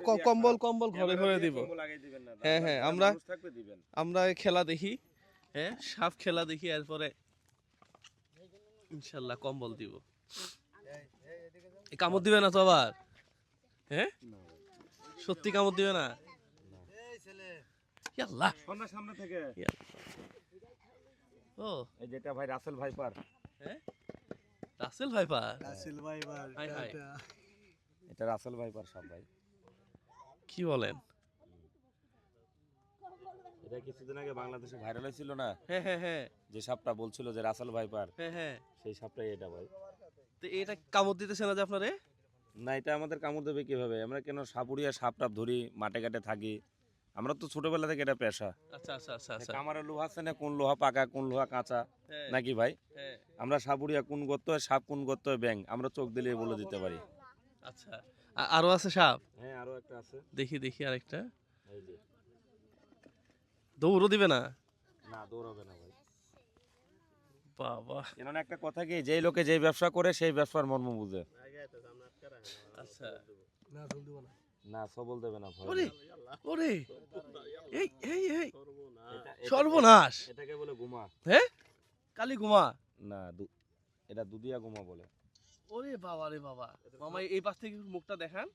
কম্বল কম্বল ঘরে ঘরে দিব। হ্যাঁ, হ্যাঁ, আমরা- আমরা খেলা দেখি হ্যাঁ সাপ খেলা দেখি এরপরে ইনশাল্লাহ কম্বল দিব। কামড় দিবে না তো আবার? হ্যাঁ? সত্যি কামড় দিবে না? সামনে থেকে। ও। এই যেটা ভাই রাসেল ভাইপার। হ্যাঁ? রাসেল ভাইপা রাসেল ভাই ভাই হাই, হাই। এটা রাসেল ভাইপার সব ভাই। কি বলেন? এটা কিছুদিন আগে বাংলাদেশে ভাইরাল হয়েছিল না? হ্যাঁ হ্যাঁ হ্যাঁ যে সাপটা বলছিল যে রাসেল ভাইপার হ্যাঁ হ্যাঁ সেই সাপটাই এটা ভাই। তো এটা কামড় দিতেছে না যে আপনারে? না এটা আমাদের কামড় দেবে কীভাবে? আমরা কেন সাপুরিয়া সাপ টাপ ধরি মাঠে ঘাটে থাকি? আমরা তো ছোটবেলা থেকে এটা পেশা। আচ্ছা আচ্ছা আচ্ছা আচ্ছা। লোহা আছে না? কোন লোহা পাকা কোন লোহা কাঁচা? নাকি ভাই? আমরা সাপুরিয়া কোন গর্ত হয় সাপ কোন গর্ত হয় ব্যাং। আমরা চোখ দিলে বলে দিতে পারি। আচ্ছা। আরও আছে সাপ? হ্যাঁ আরও একটা আছে। দেখি দেখি আরেকটা। এই যে। দৌড়ও দিবে না? না দৌড়াবে না ভাই। বাবা। কেননা একটা কথা কি যেই লোকে যেই ব্যবসা করে সেই ব্যবসার মর্ম বুঝে। আচ্ছা। না চল না। না সবল দেবে না ভয় ওরে ওরে এই এই এই। সর্বনাশ। এটাকে বলে গুমা। হ্যাঁ? কালি ঘুমা না দু- এটা দুধিয়া গুমা বলে। ওরে বাবা রে বাবা। মামা এই পাশ থেকে মুখটা দেখান।